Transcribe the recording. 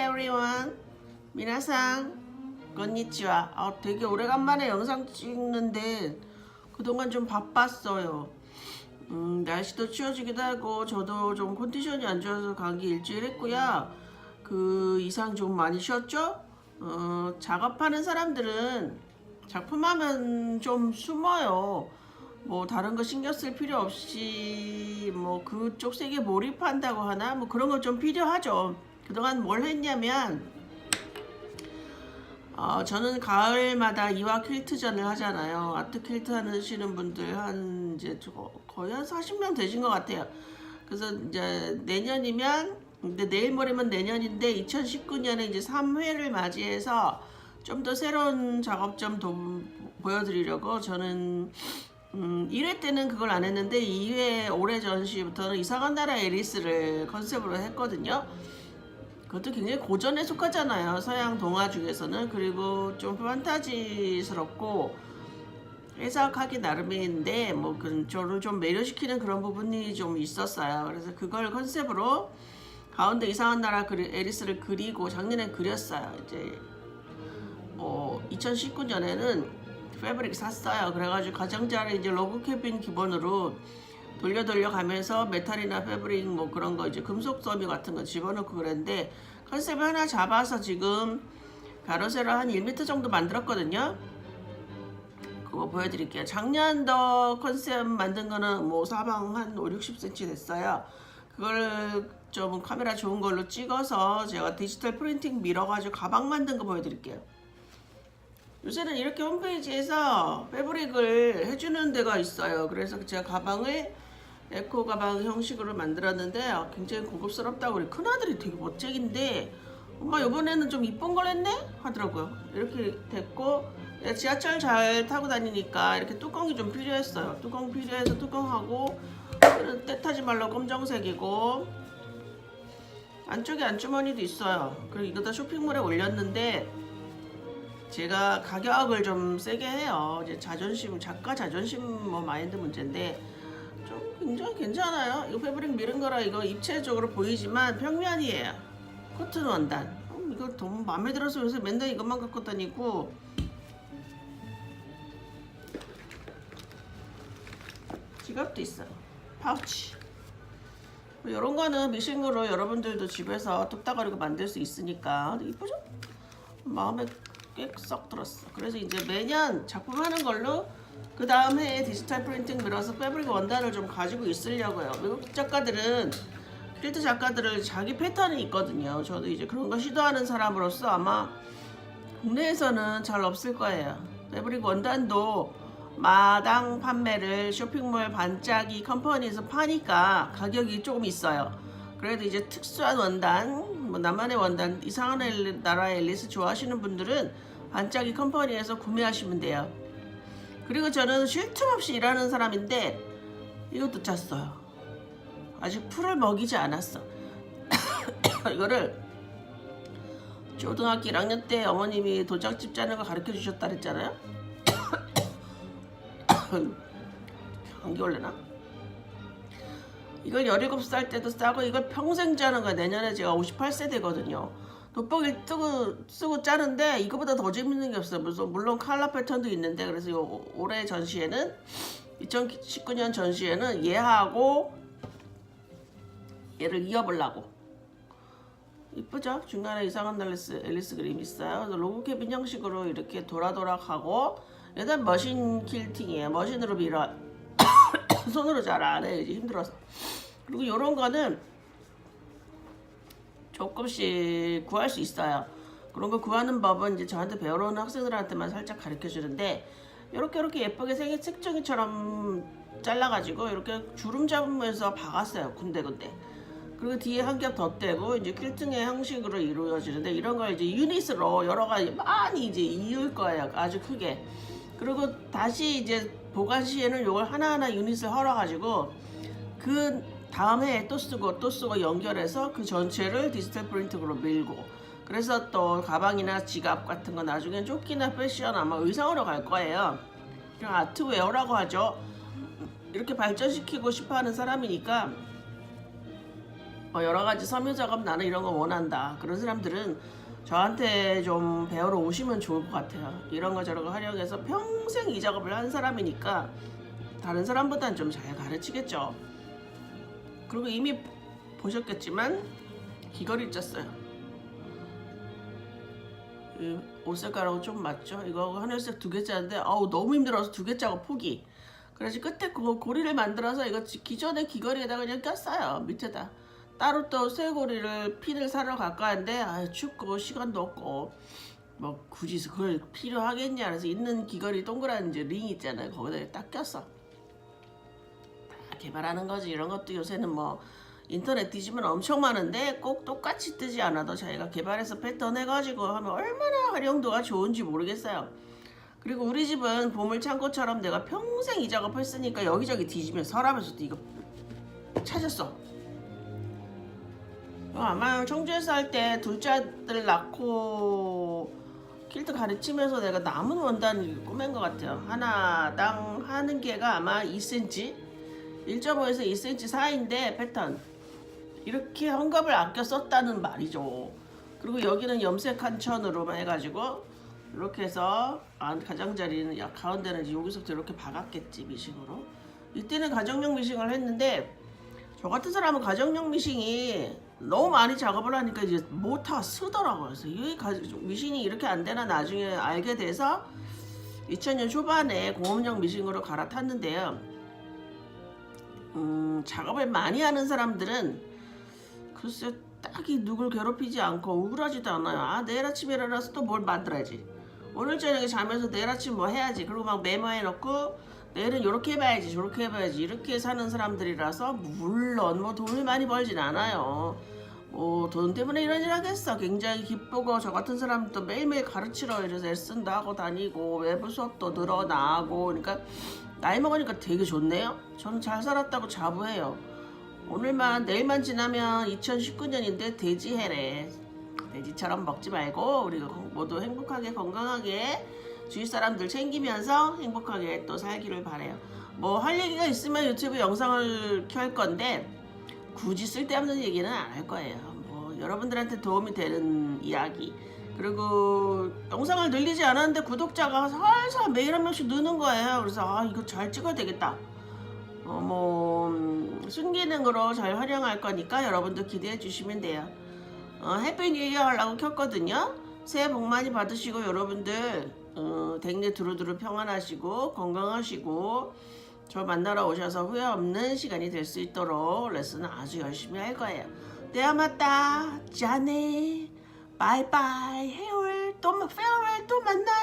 everyone. 미나상. 건니치와. 아, 되게 오래간만에 영상 찍는데 그동안 좀 바빴어요. 음, 날씨도 추워지기도 하고 저도 좀 컨디션이 안 좋아서 감기 일주일 했고요. 그 이상 좀 많이 쉬었죠? 어, 작업하는 사람들은 작품하면 좀 숨어요. 뭐 다른 거 신경 쓸 필요 없이 뭐 그쪽 세계 몰입한다고 하나 뭐 그런 거 좀 필요하죠. 그동안 뭘 했냐면 어, 저는 가을마다 이화 퀼트전을 하잖아요. 아트 퀼트 하시는 분들 한 이제 저 거의 한 40명 되신 것 같아요. 그래서 이제 내년이면 근데 내일 모레면 내년인데 2019년에 이제 3회를 맞이해서 좀 더 새로운 작업 좀더 보여드리려고 저는 음, 1회 때는 그걸 안 했는데 2회 올해 전시부터는 이상한 나라 에리스를 컨셉으로 했거든요. 그것도 굉장히 고전에 속하잖아요. 서양 동화 중에서는 그리고 좀 판타지스럽고 해석하기 나름인데 뭐 그, 저를 좀 매료시키는 그런 부분이 좀 있었어요. 그래서 그걸 컨셉으로 가운데 이상한 나라 그리, 에리스를 그리고 작년에 그렸어요. 이제 어, 2019년에는 패브릭 샀어요. 그래가지고 가장자리 이제 로그 캐빈 기본으로 돌려 돌려 가면서 메탈이나 패브릭 뭐 그런 거 이제 금속 섬유 같은 거 집어넣고 그랬는데 컨셉을 하나 잡아서 지금 가로세로 한 1m 정도 만들었거든요. 그거 보여드릴게요. 작년도 컨셉 만든 거는 뭐 사방 한 5, 60cm 됐어요. 그걸 좀 카메라 좋은 걸로 찍어서 제가 디지털 프린팅 밀어가지고 가방 만든 거 보여드릴게요. 요새는 이렇게 홈페이지에서 패브릭을 해주는 데가 있어요. 그래서 제가 가방을 에코 가방 형식으로 만들었는데 아, 굉장히 고급스럽다고 우리 큰아들이 되게 멋쟁인데 엄마 이번에는 좀 이쁜 걸 했네? 하더라고요. 이렇게 됐고 내가 지하철 잘 타고 다니니까 이렇게 뚜껑이 좀 필요했어요. 뚜껑 필요해서 뚜껑하고 때 타지 말라 검정색이고 안쪽에 안주머니도 있어요. 그리고 이거 다 쇼핑몰에 올렸는데 제가 가격을 좀 세게 해요. 이제 자존심, 작가 자존심 뭐 마인드 문제인데 좀 굉장히 괜찮아요. 이거 패브릭 미른 거라 이거 입체적으로 보이지만 평면이에요. 코튼 원단. 어, 이거 너무 마음에 들어서 요새 맨날 이것만 갖고 다니고 지갑도 있어요. 파우치. 뭐 이런 거는 미싱으로 여러분들도 집에서 뚝딱거리고 만들 수 있으니까 이쁘죠? 마음에 꽤 썩 들었어. 그래서 이제 매년 작품 하는 걸로 그 다음 해에 디지털 프린팅 밀어서 패브릭 원단을 좀 가지고 있으려고요. 외국 작가들은 필드 작가들은 자기 패턴이 있거든요. 저도 이제 그런 거 시도하는 사람으로서 아마 국내에서는 잘 없을 거예요. 패브릭 원단도 마당 판매를 쇼핑몰 반짝이 컴퍼니에서 파니까 가격이 조금 있어요. 그래도 이제 특수한 원단, 뭐 나만의 원단, 이상한 엘- 나라의 앨리스 좋아하시는 분들은 반짝이 컴퍼니에서 구매하시면 돼요. 그리고 저는 쉴 틈 없이 일하는 사람인데 이것도 짰어요. 아직 풀을 먹이지 않았어. 이거를 초등학교 1학년 때 어머님이 도장집 짜는 거 가르쳐 주셨다 그랬잖아요. 감기 올래나? 이걸 17살 때도 싸고 이걸 평생 짜는 거야. 내년에 제가 58세 되거든요. 돋보기 뜨고 쓰고 짜는데 이거보다 더 재밌는 게 없어요. 무슨 물론 칼라 패턴도 있는데 그래서 요 올해 전시회는 2019년 전시회는 얘하고 얘를 이어보려고 이쁘죠? 중간에 이상한 앨리스, 앨리스 그림 있어요. 그래서 로고 캐빈 형식으로 이렇게 돌아돌아 가고 일단 머신 킬팅이에요. 머신으로 밀어 손으로 잘 안. 이제 힘들어서. 그리고 이런 거는 조금씩 구할 수 있어요. 그런 거 구하는 법은 이제 저한테 배우러 오는 학생들한테만 살짝 가르쳐 주는데 이렇게 이렇게 예쁘게 생긴 색종이처럼 잘라가지고 이렇게 주름 잡으면서 박았어요. 군데군데. 그리고 뒤에 한 겹 더 떼고 이제 퀼팅의 형식으로 이루어지는데 이런 걸 이제 유닛으로 여러 가지 많이 이제 이을 거예요. 아주 크게. 그리고 다시 이제 보관 시에는 이걸 하나하나 유닛을 헐어가지고 그 다음 해에 또 쓰고 또 쓰고 연결해서 그 전체를 디지털 프린팅으로 밀고 그래서 또 가방이나 지갑 같은 거 나중엔 조끼나 패션 아마 의상으로 갈 거예요. 그냥 아트웨어라고 하죠. 이렇게 발전시키고 싶어 하는 사람이니까 뭐 여러 가지 섬유 작업 나는 이런 거 원한다. 그런 사람들은 저한테 좀 배우러 오시면 좋을 것 같아요. 이런 거 저런 거 활용해서 평생 이 작업을 한 사람이니까 다른 사람보다는 좀 잘 가르치겠죠. 그리고 이미 보셨겠지만 귀걸이 쪘어요. 이옷 색깔하고 좀 맞죠? 이거 하늘색 두 개 짜는데 아우 너무 힘들어서 두 개 짜고 포기. 그래서 끝에 그 고리를 만들어서 이거 지- 기존의 귀걸이에다가 그냥 꼈어요 밑에다. 따로 또 쇠고리를 핀을 사러 갈까 하는데 아 춥고 시간도 없고 뭐 굳이 그걸 필요하겠냐 그래서 있는 귀걸이 동그란 이제 링 있잖아요 거기다 딱 꼈어. 다 개발하는 거지 이런 것도 요새는 뭐 인터넷 뒤지면 엄청 많은데 꼭 똑같이 뜨지 않아도 자기가 개발해서 패턴 해가지고 하면 얼마나 활용도가 좋은지 모르겠어요. 그리고 우리 집은 보물 창고처럼 내가 평생 이 작업 했으니까 여기저기 뒤지면 서랍에서도 이거 찾았어. 어, 아마 청주에서 할 때 둘째 아들 낳고 킬트 가르치면서 내가 남은 원단을 꾸맨 것 같아요. 하나당 하는 개가 아마 2cm, 1.5에서 2cm 사이인데 패턴 이렇게 헝겊을 아껴 썼다는 말이죠. 그리고 여기는 염색한 천으로만 해가지고 이렇게 해서 아, 가장자리는 야, 가운데는 여기서부터 이렇게 박았겠지 미싱으로. 이때는 가정용 미싱을 했는데 저 같은 사람은 가정용 미싱이 너무 많이 작업을 하니까 이제 못하 쓰더라고요. 그래서 이 가- 미싱이 이렇게 안 되나 나중에 알게 돼서 2000년 초반에 공업용 미싱으로 갈아탔는데요. 음, 작업을 많이 하는 사람들은 글쎄 딱히 누굴 괴롭히지 않고 우울하지도 않아요. 아 내일 아침에 일어나서 또 뭘 만들어야지. 오늘 저녁에 자면서 내일 아침 뭐 해야지. 그리고 막 메모해놓고 내일은 이렇게 해봐야지, 저렇게 해봐야지 이렇게 사는 사람들이라서 물론 뭐 돈을 많이 벌진 않아요. 뭐 돈 때문에 이런 일 하겠어. 굉장히 기쁘고 저 같은 사람도 매일매일 가르치러 이래서 하고 다니고 외부 수업도 늘어나고 그러니까 나이 먹으니까 되게 좋네요. 저는 잘 살았다고 자부해요. 오늘만 내일만 지나면 2019년인데 돼지 해래. 돼지처럼 먹지 말고 우리 모두 행복하게 건강하게 주위 사람들 챙기면서 행복하게 또 살기를 바래요. 뭐 할 얘기가 있으면 유튜브 영상을 켤 건데 굳이 쓸데없는 얘기는 안 할 거예요. 뭐 여러분들한테 도움이 되는 이야기. 그리고 영상을 늘리지 않았는데 구독자가 살살 매일 한 명씩 느는 거예요. 그래서 아 이거 잘 찍어야 되겠다. 어뭐 음, 순기능으로 잘 활용할 거니까 여러분도 기대해 주시면 돼요. 어, 해피 뉴 이어 하려고 켰거든요. 새해 복 많이 받으시고 여러분들 어, 댕내 두루두루 평안하시고 건강하시고 저 만나러 오셔서 후회 없는 시간이 될 수 있도록 레슨을 아주 열심히 할 거예요. 네 맞다. 짠해. 바이바이. 해올 또 페어웰 또 만나요.